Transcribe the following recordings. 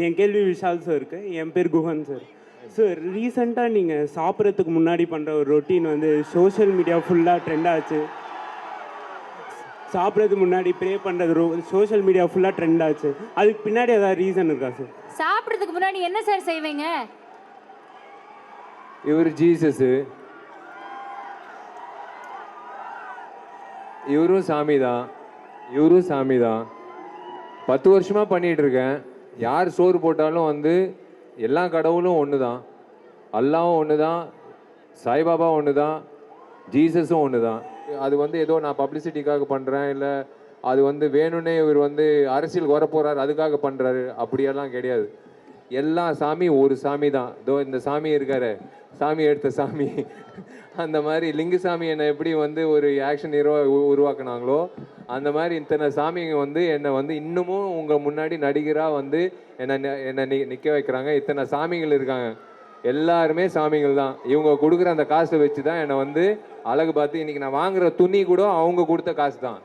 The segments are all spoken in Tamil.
என் கேள்வி விஷால் சாருக்கு என் பேர் குஹன் சார் சார் ரீசெண்டாக நீங்கள் சாப்பிட்றதுக்கு முன்னாடி பண்ணுற ஒரு ரொட்டீன் வந்து சோஷியல் மீடியா ஃபுல்லாக ட்ரெண்ட் ஆச்சு. சாப்பிட்றதுக்கு முன்னாடி ப்ரே பண்ணுறது ரோ சோஷியல் மீடியா ஃபுல்லாக ட்ரெண்ட் ஆச்சு. அதுக்கு பின்னாடி ஏதாவது ரீசன் இருக்கா சார் சாப்பிட்றதுக்கு முன்னாடி என்ன சார் செய்வீங்க? இவர் ஜீசஸு இவரும் சாமி தான் இவரும் சாமி தான் பத்து வருஷமாக பண்ணிகிட்டு இருக்கேன். யார் சோறு போட்டாலும் வந்து எல்லா கடவுளும் ஒன்று தான் அல்லாவும் ஒன்று தான் சாய்பாபா ஒன்று தான் ஜீசஸும் ஒன்று தான் அது வந்து ஏதோ நான் பப்ளிசிட்டிக்காக பண்ணுறேன் இல்லை அது வந்து வேணும்னே இவர் வந்து அரசியல் வர அதுக்காக பண்ணுறாரு அப்படியெல்லாம் கிடையாது. எல்லா சாமி ஒரு சாமி தான். இதோ இந்த சாமி இருக்காரு. சாமி எடுத்த சாமி. அந்த மாதிரி லிங்குசாமி என்னை எப்படி வந்து ஒரு ஆக்ஷன் ஹீரோ உருவாக்குனாங்களோ அந்த மாதிரி இத்தனை சாமிங்க வந்து என்னை வந்து இன்னமும் உங்கள் முன்னாடி நடிகராக வந்து என்னை என்னை நி நிற்க வைக்கிறாங்க. இத்தனை சாமிகள் இருக்காங்க. எல்லாருமே சாமிகள் தான். இவங்க கொடுக்குற அந்த காசை வச்சு தான் என்னை வந்து அழகு பார்த்து இன்றைக்கி நான் வாங்குற துணி கூட அவங்க கொடுத்த காசு தான்.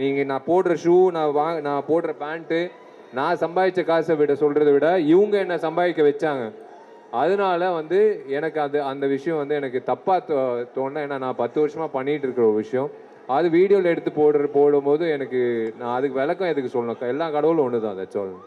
நீங்கள் நான் போடுற ஷூ நான் வா நான் போடுற பேண்ட்டு நான் சம்பாதிச்ச காசை விட சொல்கிறத விட இவங்க என்னை சம்பாதிக்க வச்சாங்க. அதனால வந்து எனக்கு அது அந்த விஷயம் வந்து எனக்கு தப்பாக தோ தோணல ஏன்னா நான் பத்து வருஷமாக பண்ணிகிட்டு இருக்கிற ஒரு விஷயம். அது வீடியோவில் எடுத்து போடுற போடும்போது எனக்கு நான் அதுக்கு விளக்கம் எதுக்கு சொல்லணும்? எல்லா கடவுளும் ஒன்று தான் அதை சொல்லணும்